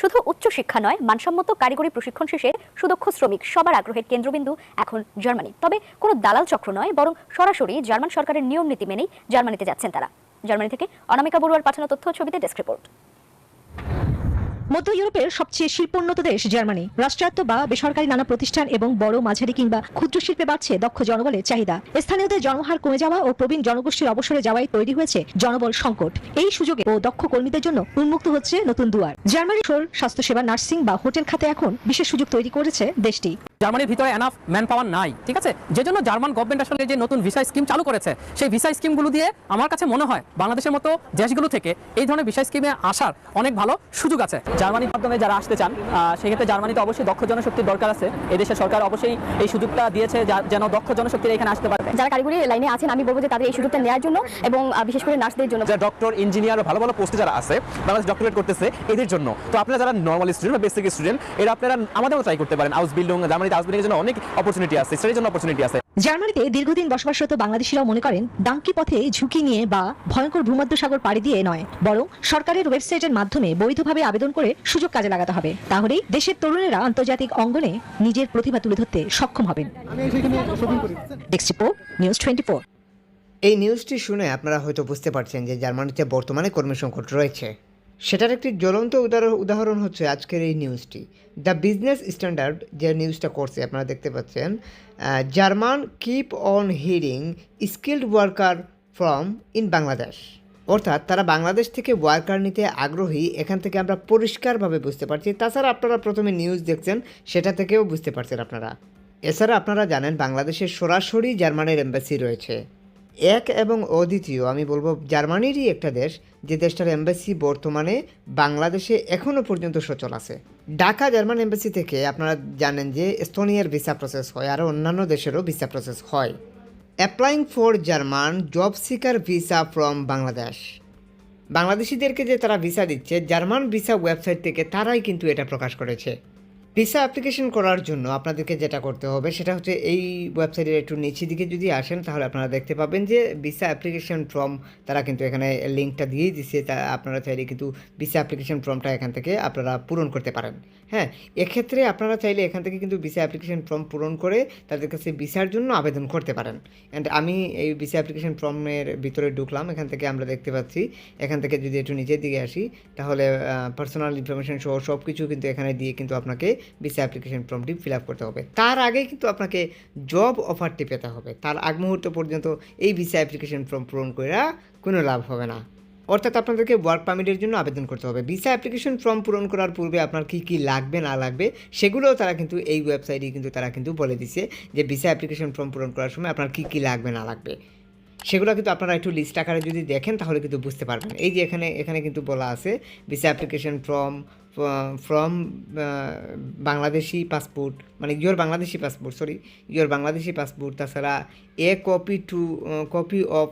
শুধু উচ্চশিক্ষা নয়, মানসম্মত কারিগরি প্রশিক্ষণ শেষে সুদক্ষ শ্রমিক সবার আগ্রহের কেন্দ্রবিন্দু এখন জার্মানি। তবে কোনো দালাল চক্র নয়, বরং সরাসরি জার্মান সরকারের নিয়ম নীতি মেনেই জার্মানিতে যাচ্ছেন তারা। জার্মানি থেকে অনামিকা বড়ুয়ার পাঠানো তথ্য ছবিতে ডেস্ক রিপোর্ট। মধ্য ইউরোপের সবচেয়ে শিল্পোন্নত দেশ জার্মানি। রাষ্ট্রায়ত্ত বা বেসরকারি নানা প্রতিষ্ঠান এবং বড় মাঝারি কিংবা ক্ষুদ্র শিল্পে বাড়ছে দক্ষ জনবলের চাহিদা। স্থানীয়দের জন্মহার কমে যাওয়া ও প্রবীণ জনগোষ্ঠীর অবসরে যাওয়াই তৈরি হয়েছে জনবল সংকট। এই সুযোগে ও দক্ষ কর্মীদের জন্য উন্মুক্ত হচ্ছে নতুন দুয়ার। জার্মানি স্বাস্থ্যসেবা নার্সিং বা হোটেল খাতে এখন বিশেষ সুযোগ তৈরি করেছে দেশটি। জার্মানির ভিতরে এনাফ ম্যান পাওয়ার নাই ঠিক আছে? যে জন্য জার্মান গভর্নমেন্ট আসলে যে নতুন ভিসা স্কিম চালু করেছে সেই ভিসা স্কিমগুলো দিয়ে আমার কাছে মনে হয় বাংলাদেশের মতো দেশগুলো থেকে এই ধরনের ভিসা স্কিমে আসার অনেক ভালো সুযোগ আছে। জার্মানির মাধ্যমে যারা আসতে চান সেক্ষেত্রে জার্মানিতে অবশ্যই দক্ষ জনশক্তির দরকার আছে। এদেশের সরকার অবশ্যই এই সুযোগটা দিয়েছে যেন দক্ষ জনশক্তির এখানে আসতে পারবে। যারা কারিগরি লাইনে আছেন আমি বলব যে তাদের এই সুযোগটা নেওয়ার জন্য এবং বিশেষ করে নার্সদের জন্য। যারা ডক্টর ইঞ্জিনিয়ার ভালো ভালো পোস্টে যারা আছে বাংলাদেশ ডক্টরেট করতেছে এদের জন্য। তো আপনারা যারা নর্মাল স্টুডেন্ট বা বেসিক স্টুডেন্ট এরা আপনারা আমাদেরও ট্রাই করতে পারেন। হাউস বিল্ডিং জার্মানিতে এর জন্য অনেক অপরচুনিটি আছে স্টাডির জন্য অপরচুনিটি আছে। জার্মানিতে দীর্ঘদিন বসবাসরত বাংলাদেশিরাও মনে করেন ডাঙ্কি পথে ঝুঁকি নিয়ে বা ভয়ঙ্কর ভূমধ্যসাগর পাড়ি দিয়ে নয় বরং সরকারের ওয়েবসাইটের মাধ্যমে বৈধভাবে আবেদন করে সুযোগ কাজে লাগাতে হবে। তাহলেই দেশের তরুণেরা আন্তর্জাতিক অঙ্গনে নিজের প্রতিভা তুলে ধরতে সক্ষম হবেন। ডেস্ক রিপোর্ট নিউজ টোয়েন্টি এই নিউজটি শুনে আপনারা হয়তো বুঝতে পারছেন যে জার্মানিতে বর্তমানে কর্মী সংকট রয়েছে। সেটার একটি জ্বলন্ত উদাহরণ উদাহরণ হচ্ছে আজকের এই নিউজটি দ্য বিজনেস স্ট্যান্ডার্ড যে নিউজটা করছে, আপনারা দেখতে পাচ্ছেন German keep on hiring skilled worker from in Bangladesh অর্থাৎ তারা বাংলাদেশ থেকে ওয়ার্কার নিতে আগ্রহী, এখান থেকে আমরা পরিষ্কারভাবে বুঝতে পারছি। তাছাড়া আপনারা প্রথমে নিউজ দেখছেন, সেটা থেকেও বুঝতে পারছেন আপনারা। এছাড়া আপনারা জানেন বাংলাদেশের সরাসরি জার্মানের এম্বাসি রয়েছে। এক এবং অদ্বিতীয়, আমি বলব জার্মানিরই একটা দেশ, যে দেশটার এম্বাসি বর্তমানে বাংলাদেশে এখনও পর্যন্ত সচল আছে। ঢাকা জার্মান এম্বাসি থেকে আপনারা জানেন যে এস্তোনিয়ার ভিসা প্রসেস হয় আর অন্যান্য দেশেরও ভিসা প্রসেস হয়। Applying for German job seeker visa from Bangladesh. বাংলাদেশিদেরকে যে তারা ভিসা দিচ্ছে, জার্মান ভিসা ওয়েবসাইট থেকে তারাই কিন্তু এটা প্রকাশ করেছে। ভিসা অ্যাপ্লিকেশন করার জন্য আপনাদেরকে যেটা করতে হবে, সেটা হচ্ছে এই ওয়েবসাইটের একটু নিচের দিকে যদি আসেন, তাহলে আপনারা দেখতে পাবেন যে ভিসা অ্যাপ্লিকেশন ফর্ম তারা কিন্তু এখানে লিঙ্কটা দিয়েই দিচ্ছে তা আপনারা চাইলে কিন্তু ভিসা অ্যাপ্লিকেশন ফর্মটা এখান থেকে আপনারা পূরণ করতে পারেন। হ্যাঁ এক্ষেত্রে আপনারা চাইলে এখান থেকে কিন্তু ভিসা অ্যাপ্লিকেশন ফর্ম পূরণ করে তাদের কাছে ভিসার জন্য আবেদন করতে পারেন। অ্যান্ড আমি এই ভিসা অ্যাপ্লিকেশন ফর্মের ভিতরে ঢুকলাম, এখান থেকে আমরা দেখতে পাচ্ছি। এখান থেকে যদি একটু নিচের দিকে আসি, তাহলে পার্সোনাল ইনফরমেশন সহ সব কিছু কিন্তু এখানে দিয়ে কিন্তু আপনাকে ভিসা অ্যাপ্লিকেশন ফর্মটি ফিল আপ করতে হবে। তার আগে কিন্তু আপনাকে জব অফারটি পেতে হবে। তার আগ মুহূর্ত পর্যন্ত এই ভিসা অ্যাপ্লিকেশন ফর্ম পূরণ করে কোনো লাভ হবে না। অর্থাৎ আপনাদেরকে ওয়ার্ক পারমিটের জন্য আবেদন করতে হবে। ভিসা অ্যাপ্লিকেশন ফর্ম পূরণ করার পূর্বে আপনার কী কী লাগবে, না লাগবে, সেগুলোও তারা কিন্তু এই ওয়েবসাইটে কিন্তু তারা কিন্তু বলে দিছে যে ভিসা অ্যাপ্লিকেশন ফর্ম পূরণ করার সময় আপনার কী কী লাগবে, না লাগবে। সেগুলো কিন্তু আপনারা একটু লিস্ট আকারে যদি দেখেন, তাহলে কিন্তু বুঝতে পারবেন। এই যে এখানে এখানে কিন্তু বলা আছে visa application form from Bangladeshi passport মানে your Bangladeshi passport sorry your Bangladeshi passport তাছাড়া a copy two copy of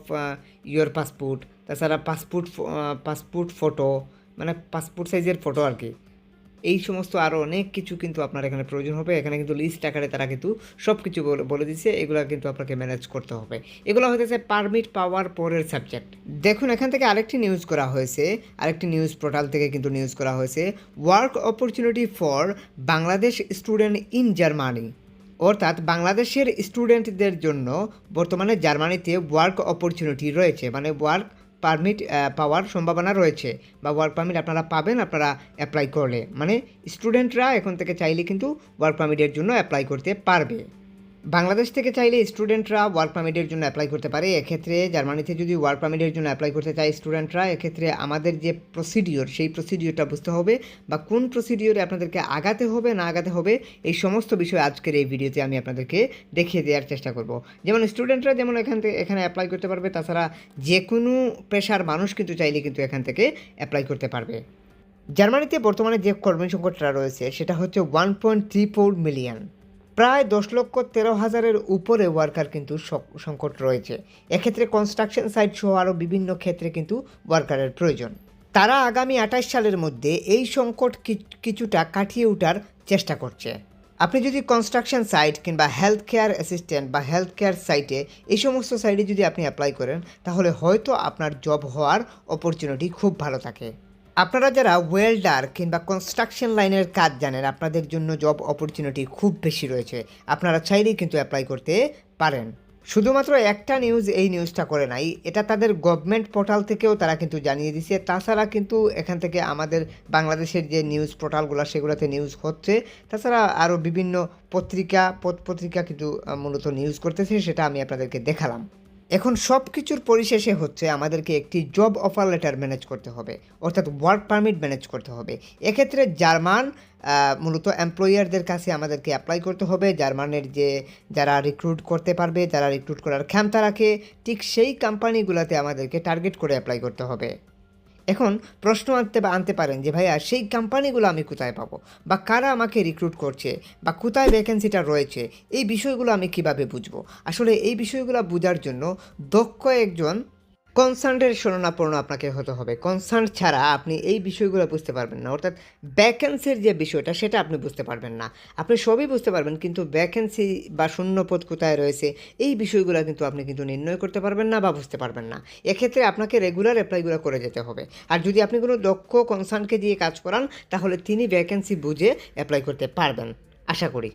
your passport তাছাড়া পাসপোর্ট পাসপোর্ট ফটো মানে পাসপোর্ট সাইজের ফটো আর কি। এই সমস্ত আরও অনেক কিছু কিন্তু আপনার এখানে প্রয়োজন হবে। এখানে কিন্তু লিস্ট আকারে তারা কিন্তু সব কিছু বলে- দিচ্ছে এগুলো কিন্তু আপনাকে ম্যানেজ করতে হবে। এগুলো হতেছে পারমিট পাওয়ার পরের সাবজেক্ট দেখুন, এখান থেকে আরেকটি নিউজ করা হয়েছে। আরেকটি নিউজ পোর্টাল থেকে কিন্তু নিউজ করা হয়েছে। Work opportunity for Bangladesh student in Germany অর্থাৎ বাংলাদেশের স্টুডেন্টদের জন্য বর্তমানে জার্মানিতে ওয়ার্ক অপরচুনিটি রয়েছে। মানে ওয়ার্ক পারমিট পাওয়ার সম্ভাবনা রয়েছে বা ওয়ার্ক পারমিট আপনারা পাবেন, আপনারা অ্যাপ্লাই করলে। মানে স্টুডেন্টরা এখন থেকে চাইলে কিন্তু ওয়ার্ক পারমিটের জন্য অ্যাপ্লাই করতে পারবে। বাংলাদেশ থেকে চাইলে স্টুডেন্টরা ওয়ার্ক পারমিটের জন্য অ্যাপ্লাই করতে পারে। এক্ষেত্রে জার্মানিতে যদি ওয়ার্ক পারমিটের জন্য অ্যাপ্লাই করতে চায় স্টুডেন্টরা এক্ষেত্রে আমাদের যে প্রসিডিওর সেই প্রসিডিওরটা বুঝতে হবে বা কোন প্রসিডিওরে আপনাদেরকে আগাতে হবে, না আগাতে হবে, এই সমস্ত বিষয় আজকের এই ভিডিওতে আমি আপনাদেরকে দেখিয়ে দেওয়ার চেষ্টা করব। যেমন স্টুডেন্টরা যেমন এখান থেকে, এখানে অ্যাপ্লাই করতে পারবে, তাছাড়া যে কোনো পেশার মানুষ কিন্তু চাইলে কিন্তু এখান থেকে অ্যাপ্লাই করতে পারবে। জার্মানিতে বর্তমানে যে কর্মী সংকটটা রয়েছে, সেটা হচ্ছে one point three four million প্রায় দশ লক্ষ তেরো হাজারের উপরে ওয়ার্কার কিন্তু সংকট রয়েছে। এক্ষেত্রে কনস্ট্রাকশন সাইট সহ আরও বিভিন্ন ক্ষেত্রে কিন্তু ওয়ার্কারের প্রয়োজন। তারা আগামী আঠাশ সালের মধ্যে এই সংকট কিছুটা কাটিয়ে ওঠার চেষ্টা করছে। আপনি যদি কনস্ট্রাকশন সাইট কিংবা হেলথ কেয়ার অ্যাসিস্ট্যান্ট বা হেলথ কেয়ার সাইটে এই সমস্ত সাইটে যদি আপনি অ্যাপ্লাই করেন, তাহলে হয়তো আপনার জব হওয়ার অপরচুনিটি খুব ভালো থাকে। আপনারা যারা ওয়েল্ডার কিংবা কনস্ট্রাকশন লাইনের কাজ জানেন, আপনাদের জন্য জব অপরচুনিটি খুব বেশি রয়েছে। আপনারা চাইলেই কিন্তু অ্যাপ্লাই করতে পারেন। শুধুমাত্র একটা নিউজ এই নিউজটা করে নাই, এটা তাদের গভর্নমেন্ট পোর্টাল থেকেও তারা কিন্তু জানিয়ে দিছে তাছাড়া কিন্তু এখান থেকে আমাদের বাংলাদেশের যে নিউজ পোর্টালগুলো সেগুলোতে নিউজ হচ্ছে। তাছাড়া আরও বিভিন্ন পত্রিকা পত- পত্রিকা কিন্তু মূলত নিউজ করতেছে, সেটা আমি আপনাদেরকে দেখালাম। এখন সব কিছুর পরিশেষে হচ্ছে আমাদেরকে একটি জব অফার লেটার ম্যানেজ করতে হবে, অর্থাৎ ওয়ার্ক পারমিট ম্যানেজ করতে হবে। এক্ষেত্রে জার্মান মূলত এমপ্লয়ারদের কাছে আমাদেরকে অ্যাপ্লাই করতে হবে। জার্মানের যে যারা রিক্রুট করতে পারবে, যারা রিক্রুট করার ক্ষমতা রাখে, ঠিক সেই কোম্পানিগুলোতে আমাদেরকে টার্গেট করে অ্যাপ্লাই করতে হবে। এখন প্রশ্ন আনতে বা আনতে পারেন যে, ভাইয়া, সেই কোম্পানিগুলো আমি কোথায় পাবো? বা কারা আমাকে রিক্রুট করছে? বা কোথায় ভ্যাকেন্সিটা রয়েছে? এই বিষয়গুলো আমি কীভাবে বুঝব? আসলে এই বিষয়গুলো বোঝার জন্য দক্ষ একজন কনসার্নের শরণাপন্ন আপনাকে হতে হবে। কনসার্ন ছাড়া আপনি এই বিষয়গুলো বুঝতে পারবেন না। অর্থাৎ ভ্যাকেন্সির যে বিষয়টা, সেটা আপনি বুঝতে পারবেন না। আপনি সবই বুঝতে পারবেন, কিন্তু ভ্যাকেন্সি বা শূন্যপদ কোথায় রয়েছে, এই বিষয়গুলো কিন্তু আপনি কিন্তু নির্ণয় করতে পারবেন না বা বুঝতে পারবেন না। এক্ষেত্রে আপনাকে রেগুলার অ্যাপ্লাইগুলো করে যেতে হবে। আর যদি আপনি কোনো দক্ষ কনসার্নকে দিয়ে কাজ করান, তাহলে তিনি ভ্যাকেন্সি বুঝে অ্যাপ্লাই করতে পারবেন। আশা করি।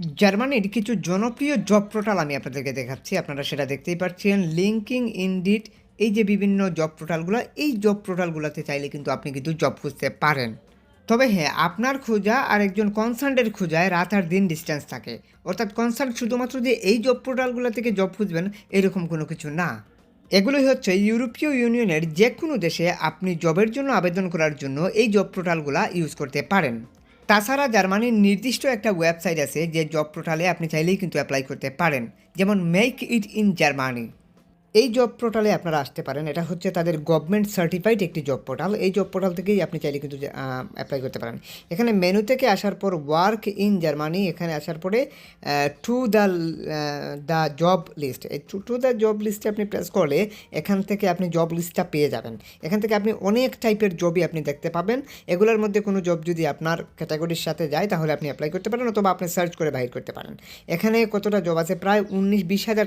জার্মানির কিছু জনপ্রিয় জব পোর্টাল আমি আপনাদেরকে দেখাচ্ছি, আপনারা সেটা দেখতেই পাচ্ছেন লিঙ্কিং ইনডিট এই যে বিভিন্ন জব পোর্টালগুলো, এই জব পোর্টালগুলোতে চাইলে কিন্তু আপনি কিন্তু জব খুঁজতে পারেন। তবে হ্যাঁ আপনার খোঁজা আর একজন কনসার্টের খোঁজায় রাত আর দিন ডিস্টেন্স থাকে। অর্থাৎ কনসার্ট শুধুমাত্র যে এই জব পোর্টালগুলো থেকে জব খুঁজবেন, এরকম কোনো কিছু না। এগুলোই হচ্ছে ইউরোপীয় ইউনিয়নের যে কোনো দেশে আপনি জবের জন্য আবেদন করার জন্য এই জব পোর্টালগুলো ইউজ করতে পারেন। তাছাড়া জার্মানির নির্দিষ্ট একটা ওয়েবসাইট আছে যে জব পোর্টালে আপনি চাইলেই কিন্তু অ্যাপ্লাই করতে পারেন, যেমন মেক ইট ইন জার্মানি এই জব পোর্টালে আপনারা আসতে পারেন। এটা হচ্ছে তাদের গভর্নমেন্ট সার্টিফাইড একটি জব পোর্টাল এই জব পোর্টাল থেকেই আপনি চাইলে কিন্তু অ্যাপ্লাই করতে পারেন। এখানে মেনু থেকে আসার পর ওয়ার্ক ইন জার্মানি এখানে আসার পরে to the the job list এই টু টু দ্য জব লিস্টে আপনি প্রেস করলে এখান থেকে আপনি জব লিস্টটা পেয়ে যাবেন। এখান থেকে আপনি অনেক টাইপের জবই আপনি দেখতে পাবেন। এগুলোর মধ্যে কোনো জব যদি আপনার ক্যাটাগরির সাথে যায়, তাহলে আপনি অ্যাপ্লাই করতে পারেন অথবা আপনি সার্চ করে বাইর করতে পারেন। এখানে কতটা জব আছে? প্রায় উনিশ বিশ হাজার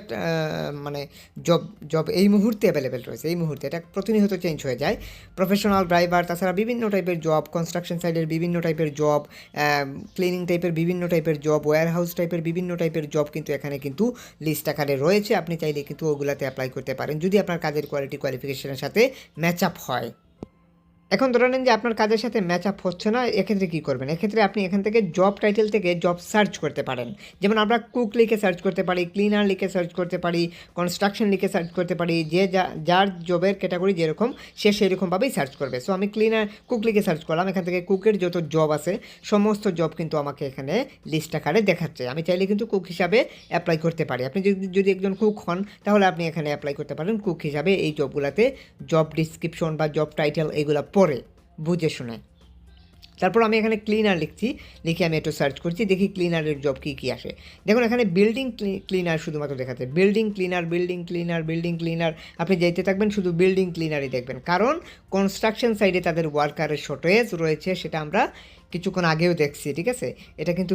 মানে জব জব এই মুহূর্তে অ্যাভেলেবেল রয়েছে, এই মুহূর্তে। এটা প্রতিনিয়ত চেঞ্জ হয়ে যায়। প্রফেশনাল ড্রাইভার তাছাড়া বিভিন্ন টাইপের জব কনস্ট্রাকশন সাইডের বিভিন্ন টাইপের জব ক্লিনিং টাইপের বিভিন্ন টাইপের জব ওয়ার হাউস টাইপের বিভিন্ন টাইপের জব কিন্তু এখানে কিন্তু লিস্ট আকারে রয়েছে। আপনি চাইলে কিন্তু ওগুলাতে অ্যাপ্লাই করতে পারেন। যদি আপনার কাজের কোয়ালিটি কোয়ালিফিকেশনের সাথে ম্যাচ আপ হয়। এখন ধরে নেন যে আপনার কাজের সাথে ম্যাচ আপ হচ্ছে না, এক্ষেত্রে কী করবেন? এক্ষেত্রে আপনি এখান থেকে জব টাইটেল থেকে জব সার্চ করতে পারেন। যেমন আমরা কুক লিখে সার্চ করতে পারি ক্লিনার লিখে সার্চ করতে পারি কনস্ট্রাকশন লিখে সার্চ করতে পারি, যে যা, যার জবের ক্যাটাগরি যেরকম, সে সেরকমভাবেই সার্চ করবে। সো আমি ক্লিনার কুক লিখে সার্চ করলাম, এখান থেকে কুকের যত জব আছে, সমস্ত জব কিন্তু আমাকে এখানে লিস্ট আকারে দেখাচ্ছে। আমি চাইলে কিন্তু কুক হিসাবে অ্যাপ্লাই করতে পারি। আপনি যদি যদি একজন কুক হন, তাহলে আপনি এখানে অ্যাপ্লাই করতে পারেন। কুক হিসাবে এই জবগুলোতে জব ডিসক্রিপশন বা জব টাইটেল এগুলো পড়ে বুঝে শুনে। তারপর আমি এখানে ক্লিনার লিখছি, লিখে আমি একটু সার্চ করছি, দেখি ক্লিনারের জব কী কী আসে। দেখুন, এখানে বিল্ডিং ক্লিনার শুধুমাত্র দেখাচ্ছে। Building cleaner building cleaner building cleaner আপনি যেতে থাকবেন শুধু বিল্ডিং ক্লিনারই দেখবেন। কারণ কনস্ট্রাকশন সাইডে তাদের ওয়ার্কারের শর্টেজ রয়েছে, সেটা আমরা কিছুক্ষণ আগেও দেখছি, ঠিক আছে? এটা কিন্তু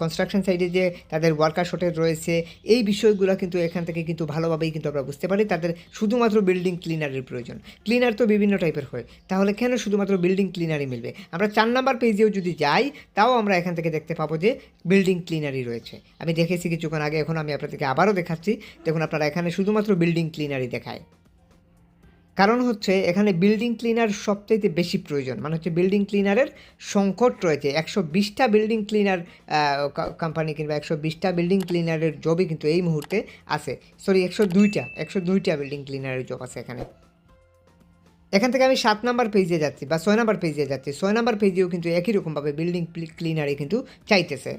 কনস্ট্রাকশন সাইডে যে তাদের ওয়ার্কার শর্টেজ রয়েছে, এই বিষয়গুলো কিন্তু এখান থেকে কিন্তু ভালোভাবেই কিন্তু আমরা বুঝতে পারি। তাদের শুধুমাত্র বিল্ডিং ক্লিনারের প্রয়োজন। ক্লিনার তো বিভিন্ন টাইপের হয়। তাহলে কেন শুধুমাত্র বিল্ডিং ক্লিনারই মিলবে? আমরা চার নাম্বার পেজেও যদি যাই, তাও আমরা এখান থেকে দেখতে পাবো যে বিল্ডিং ক্লিনারই রয়েছে। আমি দেখেছি কিছুক্ষণ আগে, এখন আমি আপনাদেরকে আবারও দেখাচ্ছি। দেখুন, আপনারা এখানে শুধুমাত্র বিল্ডিং ক্লিনারই দেখায়। কারণ হচ্ছে এখানে বিল্ডিং ক্লিনার সবচাইতে বেশি প্রয়োজন। মানে হচ্ছে বিল্ডিং ক্লিনারের সংকট রয়েছে। একশো বিশটা বিল্ডিং ক্লিনার কোম্পানি কিংবা একশো বিশটা বিল্ডিং ক্লিনারের জবই কিন্তু এই মুহূর্তে আছে। সরি একশো দুইটা একশো দুইটা বিল্ডিং ক্লিনারের জব আছে এখানে। এখান থেকে আমি সাত নাম্বার পেজে যাচ্ছি, বা ছয় নাম্বার পেজে যাচ্ছি। ছয় নাম্বার পেজেও কিন্তু একই রকমভাবে বিল্ডিং ক্লিনারে কিন্তু চাইতেছে।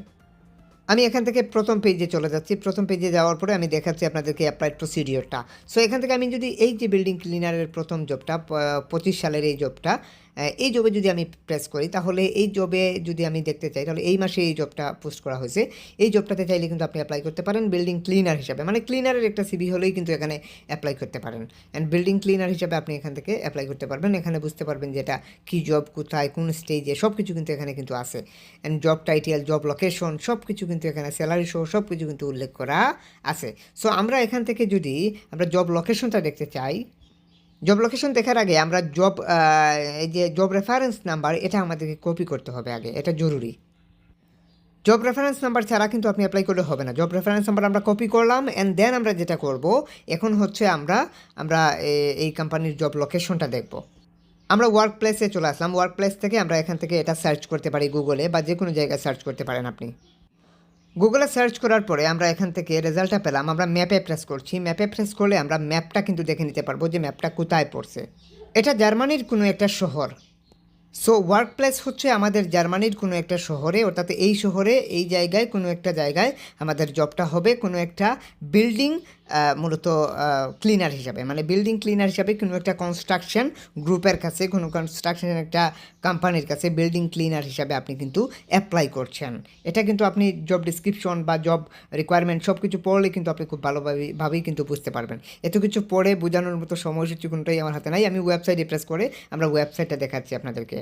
আমি এখান থেকে প্রথম পেজে চলে যাচ্ছি। প্রথম পেজে যাওয়ার পরে আমি দেখাচ্ছি আপনাদেরকে অ্যাপ্লাইড প্রসিডিওরটা সো এখান থেকে আমি যদি এই যে বিল্ডিং ক্লিনারের প্রথম জবটা পঁচিশ সালের এই জবটা এই জবে যদি আমি প্রেস করি, তাহলে এই জবে যদি আমি দেখতে চাই, তাহলে এই মাসে এই জবটা পোস্ট করা হয়েছে। এই জবটাতে চাইলে কিন্তু আপনি অ্যাপ্লাই করতে পারেন বিল্ডিং ক্লিনার হিসাবে। মানে ক্লিনারের একটা সিবি হলেই কিন্তু এখানে অ্যাপ্লাই করতে পারেন। অ্যান্ড বিল্ডিং ক্লিনার হিসাবে আপনি এখান থেকে অ্যাপ্লাই করতে পারবেন। এখানে বুঝতে পারবেন যে এটা কী জব কোথায়, কোন স্টেজে সব কিছু কিন্তু এখানে কিন্তু আছে। And job title job location সব কিছু কিন্তু এখানে স্যালারি সহ সব কিছু কিন্তু উল্লেখ করা আছে। সো আমরা এখান থেকে যদি আমরা জব লোকেশনটা দেখতে চাই জব লোকেশন দেখার আগে আমরা জব এই যে জব রেফারেন্স নাম্বার এটা আমাদেরকে কপি করতে হবে আগে, এটা জরুরি। জব রেফারেন্স নাম্বার ছাড়া কিন্তু আপনি অ্যাপ্লাই করলে হবে না। জব রেফারেন্স নাম্বার আমরা কপি করলাম অ্যান্ড দেন আমরা যেটা করব, এখন হচ্ছে আমরা আমরা এই কোম্পানির জব লোকেশনটা দেখব। আমরা ওয়ার্ক প্লেসে চলে আসলাম। ওয়ার্ক প্লেস থেকে আমরা এখান থেকে এটা সার্চ করতে পারি গুগলে বা যে কোনো জায়গায় সার্চ করতে পারেন আপনি। গুগলে সার্চ করার পরে আমরা এখান থেকে রেজাল্টটা পেলাম। আমরা ম্যাপে প্রেস করছি। ম্যাপে প্রেস করলে আমরা ম্যাপটা কিন্তু দেখে নিতে পারব যে ম্যাপটা কোথায় পড়ছে। এটা জার্মানির কোনো একটা শহর। সো ওয়ার্ক প্লেস হচ্ছে আমাদের জার্মানির কোনো একটা শহরে, অর্থাৎ এই শহরে, এই জায়গায় কোনো একটা জায়গায় আমাদের জবটা হবে। কোনো একটা বিল্ডিং মূলত ক্লিনার হিসাবে। মানে বিল্ডিং ক্লিনার হিসাবে কোনো একটা কনস্ট্রাকশন গ্রুপের কাছে, কোনো কনস্ট্রাকশন একটা কোম্পানির কাছে বিল্ডিং ক্লিনার হিসাবে আপনি কিন্তু অ্যাপ্লাই করছেন। এটা কিন্তু আপনি জব ডিসক্রিপশন বা জব রিকোয়ারমেন্ট সব কিছু পড়লে কিন্তু আপনি খুব ভালোভাবে ভাবেই কিন্তু বুঝতে পারবেন। এত কিছু পড়ে বোঝানোর মতো সময়সূচি কোনোটাই আমার হাতে নাই। আমি ওয়েবসাইটে প্রেস করে আমরা ওয়েবসাইটটা দেখাচ্ছি আপনাদেরকে।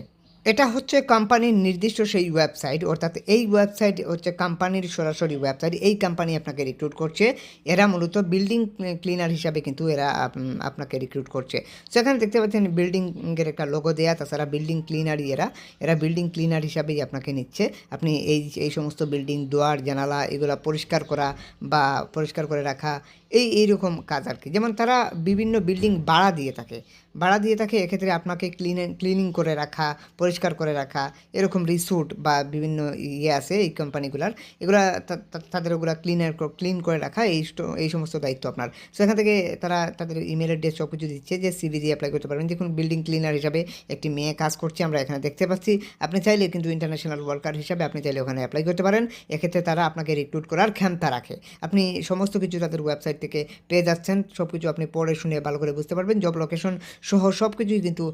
এটা হচ্ছে কোম্পানির নির্দিষ্ট সেই ওয়েবসাইট অর্থাৎ এই ওয়েবসাইট হচ্ছে কোম্পানির সরাসরি ওয়েবসাইট এই কোম্পানি আপনাকে রিক্রুট করছে। এরা মূলত বিল্ডিং ক্লিনার হিসাবে কিন্তু এরা আপ- আপনাকে রিক্রুট করছে। সেখানে দেখতে পাচ্ছেন বিল্ডিংয়ের একটা লোগো দেয়া, তাছাড়া বিল্ডিং ক্লিনারই এরা। এরা বিল্ডিং ক্লিনার হিসাবেই আপনাকে নিচ্ছে। আপনি এই এই সমস্ত বিল্ডিং দুয়ার, জানালা, এগুলো পরিষ্কার করা বা পরিষ্কার করে রাখা এই এইরকম কাজ আর কি যেমন তারা বিভিন্ন বিল্ডিং ভাড়া দিয়ে থাকে। ভাড়া দিয়ে থাকে, এক্ষেত্রে আপনাকে ক্লিন ক্লিনিং করে রাখা, পরিষ্কার করে রাখা, এরকম রিসুট বা বিভিন্ন ইয়ে আছে এই কোম্পানিগুলার এগুলা তাদের ওগুলা ক্লিনার ক্লিন করে রাখা, এই এই সমস্ত দায়িত্ব আপনার। সেখান থেকে তারা তাদের ইমেল অ্যাড্রেস সব কিছু দিচ্ছে যে সিভি দিয়ে অ্যাপ্লাই করতে পারবেন। দেখুন বিল্ডিং ক্লিনার হিসাবে একটি মেয়ে কাজ করছে, আমরা এখানে দেখতে পাচ্ছি। আপনি চাইলে কিন্তু ইন্টারন্যাশনাল ওয়ার্কার হিসাবে আপনি চাইলে ওখানে অ্যাপ্লাই করতে পারেন। এক্ষেত্রে তারা আপনাকে রিক্রুট করার ক্ষমতা রাখে। আপনি সমস্ত কিছু তাদের ওয়েবসাইট থেকে পেয়ে যাচ্ছেন। সব কিছু আপনি পড়ে শুনে ভালো করে বুঝতে পারবেন। জব লোকেশন সহ সব কিছুই কিন্তু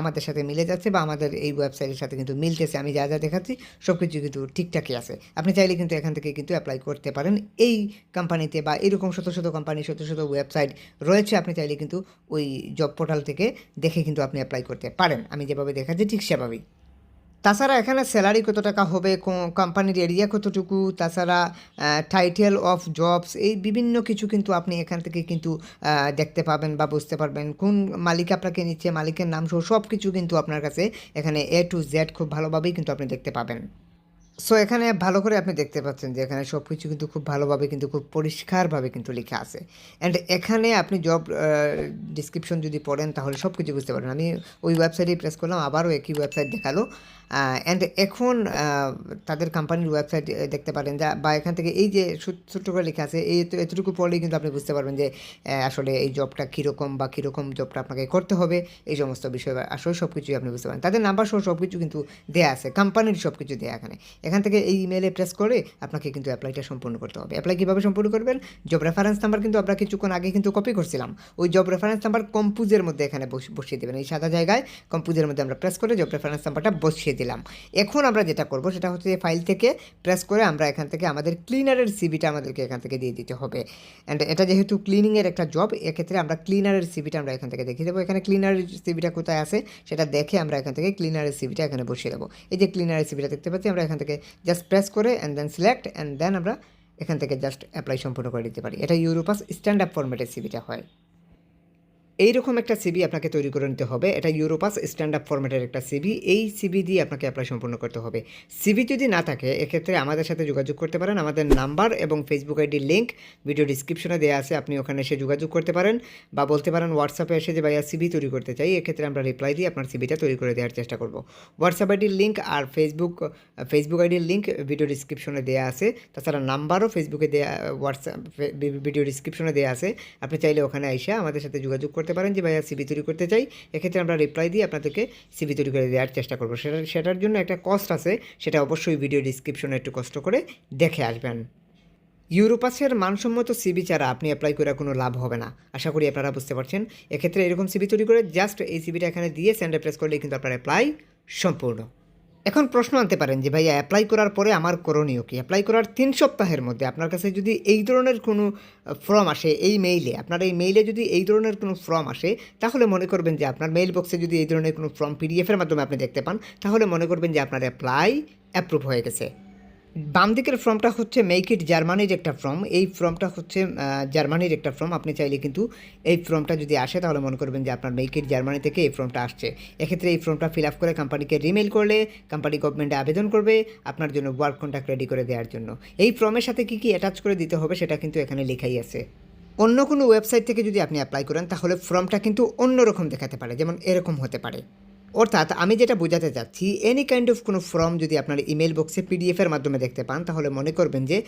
আমাদের সাথে মিলে যাচ্ছে বা আমাদের এই ওয়েবসাইটের সাথে কিন্তু মিলতেছে। আমি যা যা দেখাচ্ছি সব কিছু কিন্তু ঠিকঠাকই আছে। আপনি চাইলে কিন্তু এখান থেকে কিন্তু অ্যাপ্লাই করতে পারেন। এই কোম্পানিতে বা এরকম শত শত কোম্পানি শত শত ওয়েবসাইট রয়েছে। আপনি চাইলে কিন্তু ওই জব পোর্টাল থেকে দেখে কিন্তু আপনি অ্যাপ্লাই করতে পারেন। আমি যেভাবে দেখাচ্ছি ঠিক সেভাবেই। তাছাড়া এখানে স্যালারি কত টাকা হবে কোম্পানির এরিয়া কতটুকু, তাছাড়া টাইটেল অফ জবস এই বিভিন্ন কিছু কিন্তু আপনি এখান থেকে কিন্তু দেখতে পাবেন বা বুঝতে পারবেন। কোন মালিক আপনাকে নিচ্ছে, মালিকের নাম সহ সব কিছু কিন্তু আপনার কাছে এখানে এ টু জেড খুব ভালোভাবেই কিন্তু আপনি দেখতে পাবেন। সো এখানে ভালো করে আপনি দেখতে পাচ্ছেন যে এখানে সব কিছু কিন্তু খুব ভালোভাবে কিন্তু খুব পরিষ্কারভাবে কিন্তু লেখা আছে। অ্যান্ড এখানে আপনি জব ডিসক্রিপশন যদি পড়েন তাহলে সব কিছু বুঝতে পারেন আমি ওই ওয়েবসাইটেই প্রেস করলাম, আবারও একই ওয়েবসাইট দেখাল। অ্যান্ড এখন তাদের কোম্পানির ওয়েবসাইট দেখতে পারেন যা, বা এখান থেকে এই যে ছোট্ট করে লেখা আছে, এই এতটুকু পড়লেই কিন্তু আপনি বুঝতে পারবেন যে আসলে এই জবটা কীরকম বা কীরকম জবটা আপনাকে করতে হবে, এই সমস্ত বিষয় আসলে সব কিছুই আপনি বুঝতে পারেন। তাদের নাম্বার সহ সব কিছু কিন্তু দেয়া আছে কোম্পানির সব কিছু দেয়া এখানে। এখান থেকে এই ইমেলে প্রেস করে আপনাকে কিন্তু অ্যাপ্লাইটা সম্পূর্ণ করতে হবে। অ্যাপ্লাই কীভাবে সম্পূর্ণ করবেন? জব রেফারেন্স নাম্বার কিন্তু আমরা কিছুক্ষণ আগে কিন্তু কপি করছিলাম। ওই জব রেফারেন্স নাম্বার কম্পুজের মধ্যে এখানে বসিয়ে দেবেন। এই সাদা জায়গায় কম্পুজের মধ্যে আমরা প্রেস করে জব রেফারেন্স নাম্বারটা বসিয়ে দিলাম। এখন আমরা যেটা করব সেটা হচ্ছে এই ফাইল থেকে প্রেস করে আমরা এখান থেকে আমাদের ক্লিনারের সিবিটা আমাদেরকে এখান থেকে দিয়ে দিতে হবে। অ্যান্ড এটা যেহেতু ক্লিনিংয়ের একটা জব এক্ষেত্রে আমরা ক্লিনারের সিবিটা আমরা এখান থেকে দেখিয়ে দেবো। এখানে ক্লিনারের সিবিটা কোথায় আছে সেটা দেখে আমরা এখান থেকে ক্লিনারের সিবিটা এখানে বসিয়ে দেবো। এই যে ক্লিনারের সিবিটা দেখতে পাচ্ছি, আমরা এখান থেকে জাস্ট প্রেস করে and then select and then আমরা এখান থেকে জাস্ট অ্যাপ্লাই সম্পূর্ণ করে দিতে পারি। এটা ইউরোপাস স্ট্যান্ড আপ ফরম্যাটের সিবিটা হয়। এইরকম একটা সিবি আপনাকে তৈরি করে নিতে হবে। এটা ইউরোপাস স্ট্যান্ড আপ ফরম্যাটের একটা সিবি এই সিবি দিয়ে আপনাকে অ্যাপ্লাই সম্পূর্ণ করতে হবে। সিবি যদি না থাকে, এক্ষেত্রে আমাদের সাথে যোগাযোগ করতে পারেন। আমাদের নাম্বার এবং ফেসবুক আইডি লিঙ্ক ভিডিও ডিসক্রিপশনে দেওয়া আছে। আপনি ওখানে এসে যোগাযোগ করতে পারেন বা বলতে পারেন হোয়াটসঅ্যাপে এসে যে, ভাইয়া সিবি তৈরি করতে চাই। এক্ষেত্রে আমরা রিপ্লাই দিয়ে আপনার সিবিটা তৈরি করে দেওয়ার চেষ্টা করব। হোয়াটসঅ্যাপ আইডির লিঙ্ক আর ফেসবুক ফেসবুক আইডির লিঙ্ক ভিডিও ডিসক্রিপশনে দেওয়া আছে। তাছাড়া নাম্বারও ফেসবুকে দেওয়া হোয়াটসঅ্যাপ ভিডিও ডিসক্রিপশনে দেওয়া আছে। আপনি চাইলে ওখানে এসে আমাদের সাথে যোগাযোগ করতে পারেন যে ভাইয়া সিবি তৈরি করতে চাই, এক্ষেত্রে আমরা রিপ্লাই দিয়ে আপনাদেরকে সিবি তৈরি করে দেওয়ার চেষ্টা করব। সেটা, সেটার জন্য একটা কস্ট আছে, সেটা অবশ্যই ভিডিও ডিসক্রিপশনে একটু কষ্ট করে দেখে আসবেন। ইউরোপাসের মানসম্মত সিবি ছাড়া আপনি অ্যাপ্লাই করে কোনো লাভ হবে না। আশা করি আপনারা বুঝতে পারছেন। এক্ষেত্রে এরকম সিবি তৈরি করে জাস্ট এই সিবিটা এখানে দিয়ে সেন্ডে প্রেস করলেই কিন্তু আপনার অ্যাপ্লাই সম্পূর্ণ। এখন প্রশ্ন আনতে পারেন যে, ভাইয়া অ্যাপ্লাই করার পরে আমার করণীয় কি? অ্যাপ্লাই করার তিন সপ্তাহের মধ্যে আপনার কাছে যদি এই ধরনের কোনো ফর্ম আসে এই মেইলে আপনার এই মেইলে যদি এই ধরনের কোনো ফর্ম আসে, তাহলে মনে করবেন যে, আপনার মেইল বক্সে যদি এই ধরনের কোনো ফর্ম পিডিএফের মাধ্যমে আপনি দেখতে পান, তাহলে মনে করবেন যে, আপনার অ্যাপ্লাই অ্যাপ্রুভ হয়ে গেছে। বাম দিকের ফর্মটা হচ্ছে মেক ইট জার্মানির একটা ফর্ম। এই ফর্মটা হচ্ছে জার্মানির একটা ফর্ম। আপনি চাইলে কিন্তু এই ফর্মটা যদি আসে, তাহলে মনে করবেন যে আপনার মেক ইট জার্মানি থেকে এই ফর্মটা আসছে। এক্ষেত্রে এই ফর্মটা ফিল আপ করে কোম্পানিকে রিমেল করলে কোম্পানি গভর্নমেন্টে আবেদন করবে আপনার জন্য ওয়ার্ক কন্ট্রাক্ট রেডি করে দেওয়ার জন্য। এই ফর্মের সাথে কী কী অ্যাটাচ করে দিতে হবে সেটা কিন্তু এখানে লেখাই আছে। অন্য কোনো ওয়েবসাইট থেকে যদি আপনি অ্যাপ্লাই করেন, তাহলে ফর্মটা কিন্তু অন্যরকম দেখাতে পারে, যেমন এরকম হতে পারে। অর্থাৎ আমি যেটা বোঝাতে চাচ্ছি এনি কাইন্ড অফ কোনো ফর্ম যদি আপনার ইমেল বক্সে পিডিএফের মাধ্যমে দেখতে পান, তাহলে মনে করবেন যে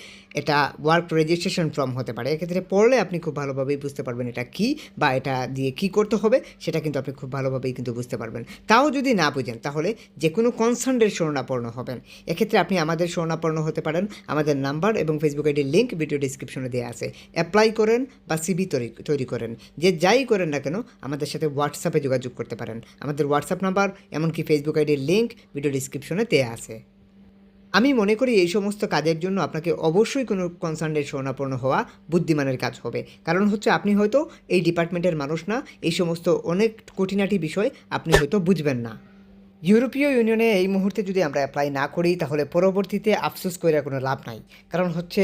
এটা ওয়ার্ক রেজিস্ট্রেশন ফর্ম হতে পারে। এক্ষেত্রে পড়লে আপনি খুব ভালোভাবেই বুঝতে পারবেন এটা কি বা এটা দিয়ে কি করতে হবে, সেটা কিন্তু আপনি খুব ভালোভাবেই কিন্তু বুঝতে পারবেন। তাও যদি না বুঝেন, তাহলে যে কোনো কনসার্নের শরণাপন্ন হবেন। এক্ষেত্রে আপনি আমাদের শরণাপন্ন হতে পারেন। আমাদের নাম্বার এবং ফেসবুক আইডির লিঙ্ক ভিডিও ডিসক্রিপশনে দেওয়া আছে। অ্যাপ্লাই করেন বা সিবি তৈরি তৈরি করেন। যে যাই করেন না কেন, আমাদের সাথে হোয়াটসঅ্যাপে যোগাযোগ করতে পারেন। আমাদের হোয়াটসঅ্যাপ নাম্বার এমনকি ফেসবুক আইডির লিঙ্ক ভিডিও ডিসক্রিপশনে দেওয়া আছে। আমি মনে করি এই সমস্ত কাজের জন্য আপনাকে অবশ্যই কোনো কনসার্নের শরণাপন্ন হওয়া বুদ্ধিমানের কাজ হবে। কারণ হচ্ছে আপনি হয়তো এই ডিপার্টমেন্টের মানুষ না, এই সমস্ত অনেক কঠিনাটি বিষয় আপনি হয়তো বুঝবেন না। ইউরোপীয় ইউনিয়নে এই মুহূর্তে যদি আমরা অ্যাপ্লাই না করি, তাহলে পরবর্তীতে আফসোস করে কোনো লাভ নাই। কারণ হচ্ছে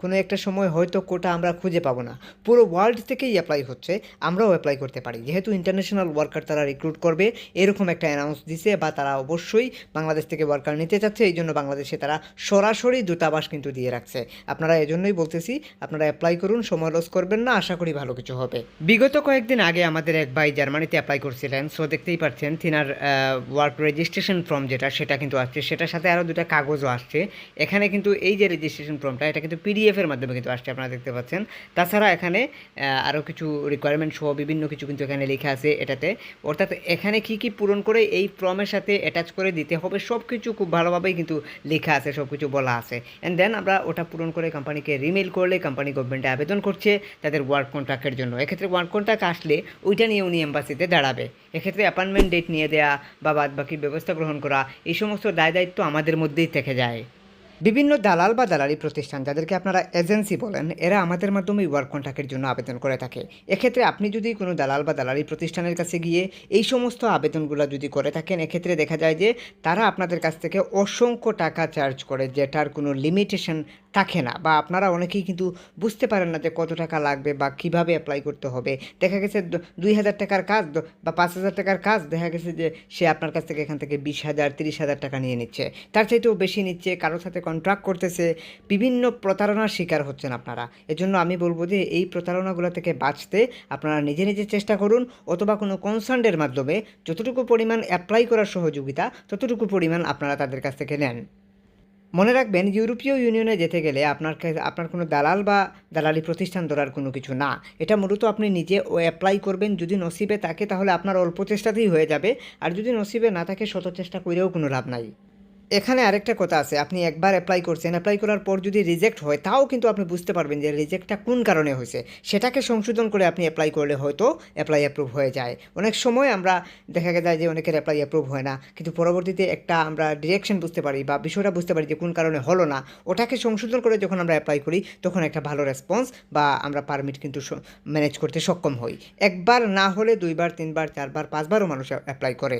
কোনো একটা সময় হয়তো কোটা আমরা খুঁজে পাবো না। পুরো ওয়ার্ল্ড থেকেই অ্যাপ্লাই হচ্ছে, আমরাও অ্যাপ্লাই করতে পারি। যেহেতু ইন্টারন্যাশনাল ওয়ার্কার তারা রিক্রুট করবে, এরকম একটা অ্যানাউন্স দিছে বা তারা অবশ্যই বাংলাদেশ থেকে ওয়ার্কার নিতে চাচ্ছে, এই জন্য বাংলাদেশে তারা সরাসরি দূতাবাস কিন্তু দিয়ে রাখছে। আপনারা এজন্যই বলতেছি, আপনারা অ্যাপ্লাই করুন, সময় লস করবেন না, আশা করি ভালো কিছু হবে। বিগত কয়েকদিন আগে আমাদের এক ভাই জার্মানিতে অ্যাপ্লাই করছিলেন। সো দেখতেই পাচ্ছেন তিনার ওয়ার্ক রেজিস্ট্রেশন ফর্ম যেটা, সেটা কিন্তু আসছে। সেটার সাথে আরও দুটা কাগজও আসছে। এখানে কিন্তু এই যে রেজিস্ট্রেশন ফর্মটা এটা কিন্তু পিডিএফের মাধ্যমে কিন্তু আসছে, আপনারা দেখতে পাচ্ছেন। তাছাড়া এখানে আরও কিছু রিকোয়ারমেন্ট সহ বিভিন্ন কিছু কিন্তু এখানে লেখা আছে এটাতে। অর্থাৎ এখানে কি কি পূরণ করে এই ফর্মের সাথে অ্যাটাচ করে দিতে হবে সব কিছু খুব ভালোভাবেই কিন্তু লেখা আছে সব কিছু বলা আছে। অ্যান্ড দেন আমরা ওটা পূরণ করে কোম্পানিকে রিমেল করলে কোম্পানি গভর্নমেন্টে আবেদন করছে তাদের ওয়ার্ক কন্ট্রাক্টের জন্য। এক্ষেত্রে ওয়ার্ক কন্ট্রাক্ট আসলে ওইটা নিয়ে উনি এম্বাসিতে দাঁড়াবে। এক্ষেত্রে অ্যাপয়েন্টমেন্ট ডেট নিয়ে দেওয়া বা বাদ বাকি ব্যবস্থা গ্রহণ করা, এই সমস্ত দায় দায়িত্ব আমাদের মধ্যেই থেকে যায়। বিভিন্ন দালাল বা দালালি প্রতিষ্ঠান যাদেরকে আপনারা এজেন্সি বলেন, এরা আমাদের মাধ্যমে ওয়ার্ক কন্ট্রাক্টের জন্য আবেদন করে থাকে। এক্ষেত্রে আপনি যদি কোনো দালাল বা দালালি প্রতিষ্ঠানের কাছে গিয়ে এই সমস্ত আবেদনগুলো যদি করে থাকেন, এক্ষেত্রে দেখা যায় যে তারা আপনাদের কাছ থেকে অসংখ্য টাকা চার্জ করে, যেটার কোনো লিমিটেশন থাকে না বা আপনারা অনেকেই কিন্তু বুঝতে পারেন না যে কত টাকা লাগবে বা কীভাবে অ্যাপ্লাই করতে হবে। দেখা গেছে দুই হাজার টাকার কাজ বা পাঁচ হাজার টাকার কাজ, দেখা গেছে যে সে আপনার কাছ থেকে এখান থেকে বিশ হাজার, তিরিশ হাজার টাকা নিয়ে নিচ্ছে। তার চাইতেও বেশি নিচ্ছে, কারোর সাথে কন্ট্রাক্ট করতেছে, বিভিন্ন প্রতারণার শিকার হচ্ছেন আপনারা। এজন্য আমি বলব যে এই প্রতারণাগুলো থেকে বাঁচতে আপনারা নিজে নিজে চেষ্টা করুন, অথবা কোনো কনসার্নের মাধ্যমে যতটুকু পরিমাণ অ্যাপ্লাই করার সহযোগিতা, ততটুকু পরিমাণ আপনারা তাদের কাছ থেকে নেন। মনে রাখবেন, ইউরোপীয় ইউনিয়নে যেতে গেলে আপনার আপনার কোনো দালাল বা দালালি প্রতিষ্ঠান ধরার কোনো কিছু না। এটা মূলত আপনি নিজে ও অ্যাপ্লাই করবেন। যদি নসিবে থাকে তাহলে আপনার অল্প চেষ্টাতেই হয়ে যাবে। আর যদি নসিবে না থাকে, শত চেষ্টা করেও কোনো লাভ নাই। এখানে আরেকটা কথা আছে, আপনি একবার অ্যাপ্লাই করছেন অ্যাপ্লাই করার পর যদি রিজেক্ট হয়, তাও কিন্তু আপনি বুঝতে পারবেন যে রিজেক্টটা কোন কারণে হয়েছে। সেটাকে সংশোধন করে আপনি অ্যাপ্লাই করলে হয়তো অ্যাপ্লাই অ্যাপ্রুভ হয়ে যায়। অনেক সময় আমরা দেখা যায় যে অনেকের অ্যাপ্লাই অ্যাপ্রুভ হয় না, কিন্তু পরবর্তীতে একটা আমরা ডিরেকশন বুঝতে পারি বা বিষয়টা বুঝতে পারি যে কোন কারণে হলো না। ওটাকে সংশোধন করে যখন আমরা অ্যাপ্লাই করি, তখন একটা ভালো রেসপন্স বা আমরা পারমিট কিন্তু ম্যানেজ করতে সক্ষম হই। একবার না হলে দুইবার, তিনবার, চারবার, পাঁচবারও মানুষ অ্যাপ্লাই করে।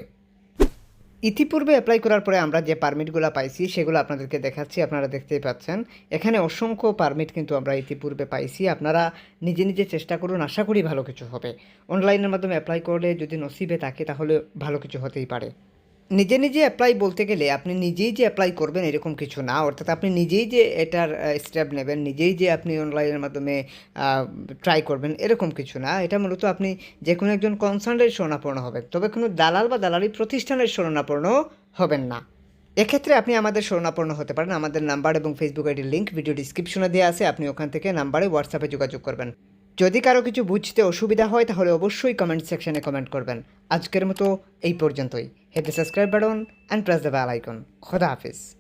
ইতিপূর্বে অ্যাপ্লাই করার পরে আমরা যে পারমিটগুলো পাইছি, সেগুলো আপনাদেরকে দেখাচ্ছি, আপনারা দেখতেই পাচ্ছেন। এখানে অসংখ্য পারমিট কিন্তু আমরা ইতিপূর্বে পাইছি। আপনারা নিজে নিজে চেষ্টা করুন, আশা করি ভালো কিছু হবে। অনলাইনের মাধ্যমে অ্যাপ্লাই করলে যদি নসিবে থাকে, তাহলে ভালো কিছু হতেই পারে। নিজে নিজে অ্যাপ্লাই বলতে গেলে আপনি নিজেই যে অ্যাপ্লাই করবেন এরকম কিছু না। অর্থাৎ আপনি নিজেই যে এটার স্টেপ নেবেন, নিজেই যে আপনি অনলাইনের মাধ্যমে ট্রাই করবেন এরকম কিছু না। এটা মূলত আপনি যে কোনো একজন কনসার্নের শরণাপন্ন হবেন। তবে কোনো দালাল বা দালালি প্রতিষ্ঠানের শরণাপন্ন হবেন না। এক্ষেত্রে আপনি আমাদের শরণাপন্ন হতে পারেন। আমাদের নাম্বার এবং ফেসবুক আইডির লিঙ্ক ভিডিও ডিসক্রিপশনে দেওয়া আছে। আপনি ওখান থেকে নাম্বারে হোয়াটসঅ্যাপে যোগাযোগ করবেন। যদি কারও কিছু বুঝতে অসুবিধা হয়, তাহলে অবশ্যই কমেন্ট সেকশনে কমেন্ট করবেন। আজকের মতো এই পর্যন্তই। The subscribe button and press the bell icon খোদা হাফিজ।